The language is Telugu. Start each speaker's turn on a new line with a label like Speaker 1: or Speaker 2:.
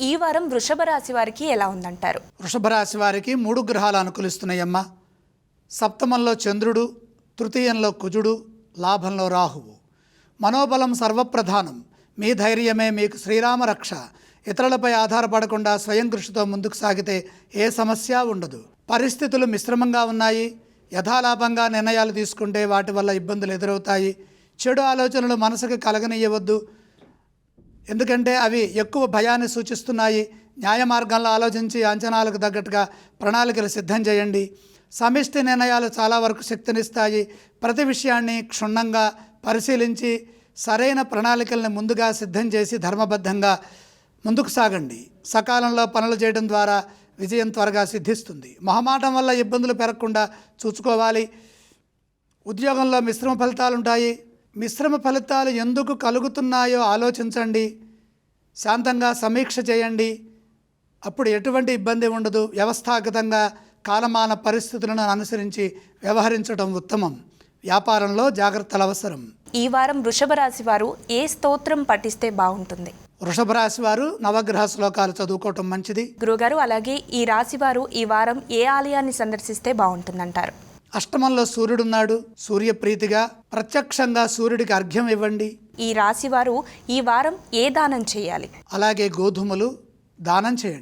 Speaker 1: ఈ వారం వృషభ రాశి వారికి ఎలా ఉందంటారు?
Speaker 2: వృషభ రాశి వారికి మూడు గ్రహాలు అనుకూలిస్తున్నాయమ్మ. సప్తమంలో చంద్రుడు తృతీయంలో కుజుడు లాభంలో రాహువు. మనోబలం సర్వప్రధానం. మీ ధైర్యమే మీకు శ్రీరామ రక్ష. ఇతరులపై ఆధారపడకుండా స్వయం కృషితో ముందుకు సాగితే ఏ సమస్య ఉండదు. పరిస్థితులు మిశ్రమంగా ఉన్నాయి. యథాలాభంగా నిర్ణయాలు తీసుకుంటే వాటి వల్ల ఇబ్బందులు ఎదురవుతాయి. చెడు ఆలోచనలు మనసుకు కలగనీయవద్దు. ఎందుకంటే అవి ఎక్కువ భయాన్ని సూచిస్తున్నాయి. న్యాయ మార్గంలో ఆలోచించి అంచనాలకు తగ్గట్టుగా ప్రణాళికలు సిద్ధం చేయండి. సమిష్టి నిర్ణయాలు చాలా వరకు శక్తినిస్తాయి. ప్రతి విషయాన్ని క్షుణ్ణంగా పరిశీలించి సరైన ప్రణాళికల్ని ముందుగా సిద్ధం చేసి ధర్మబద్ధంగా ముందుకు సాగండి. సకాలంలో పనులు చేయడం ద్వారా విజయం త్వరగా సిద్ధిస్తుంది. మొహమాటం వల్ల ఇబ్బందులు పెరగకుండా చూసుకోవాలి. ఉద్యోగంలో మిశ్రమ ఫలితాలు ఉంటాయి మిశ్రమ ఫలితాలు ఎందుకు కలుగుతున్నాయో ఆలోచించండి. శాంతంగా సమీక్ష చేయండి. అప్పుడు ఎటువంటి ఇబ్బంది ఉండదు. వ్యవస్థాగతంగా కాలమాన పరిస్థితులను అనుసరించి వ్యవహరించడం ఉత్తమం. వ్యాపారంలో జాగ్రత్తలు అవసరం.
Speaker 1: ఈ వారం వృషభ రాశి వారు ఏ స్తోత్రం పఠిస్తే బాగుంటుంది?
Speaker 2: వృషభ రాశి వారు నవగ్రహ శ్లోకాలు చదువుకోవటం మంచిది.
Speaker 1: గురుగారు అలాగే ఈ రాశి వారు ఈ వారం ఏ ఆలయాన్ని సందర్శిస్తే బాగుంటుందంటారు?
Speaker 2: అష్టమంలో సూర్యుడున్నాడు. సూర్యప్రీతిగా ప్రత్యక్షంగా సూర్యుడికి అర్ఘ్యం ఇవ్వండి.
Speaker 1: ఈ రాశి వారు ఈ వారం ఏ దానం చేయాలి?
Speaker 2: అలాగే గోధుమలు దానం చేయండి.